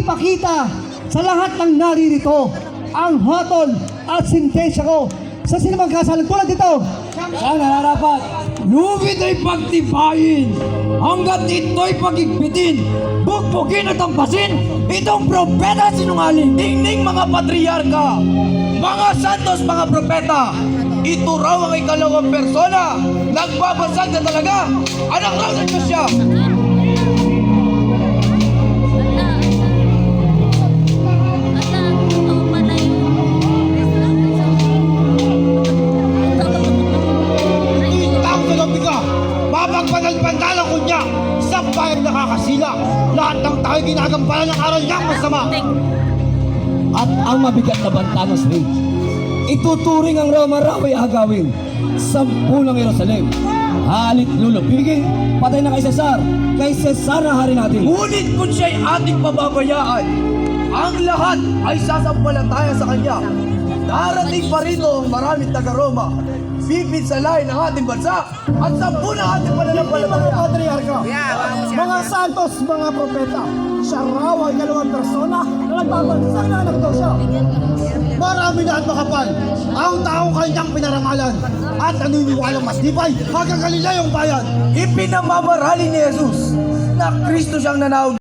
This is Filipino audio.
ipakita sa lahat ng naririto ang hatol at sintensya ko sa sinumang kasalan tulad dito. Sana narapat, lubid ay pagtibayin, hanggat ito'y pagigpitin, bukbukin at tampasin, itong propeta sinungaling, dingning mga patriarka, mga santos, mga propeta, ito raw ang ikalawang persona, nagbabasag na talaga, anak raw ng Diyos siya. Mapagpanal pandalang ko niya, sa bayang nakakasila. Lahat ng tayo ginagampalan ng aral niyang masama. At ang mabigat na banta ng stage, ituturing ang Roma raw ay agawin sa punang Jerusalem. Halit lulo, bibigay, patay na kay Cesar, kay Cesar na hari natin. Ngunit kung siya'y ating pababayaan, ang lahat ay sasampalataya sa kanya. Darating pa rito ang maraming taga-Roma, pipinsalain ang ating bansa at sampu na ating pananampalataya. Patriarka, mga santos, mga propeta, siya raw ay dalawang persona na nagbabansag na anak daw siya. Marami na at makapal ang taong kanyang pinarangalan at naniniwalang mas dipay hanggang Galilayong bayan. Ipinamamarali ni Jesus na Kristo siyang nanawag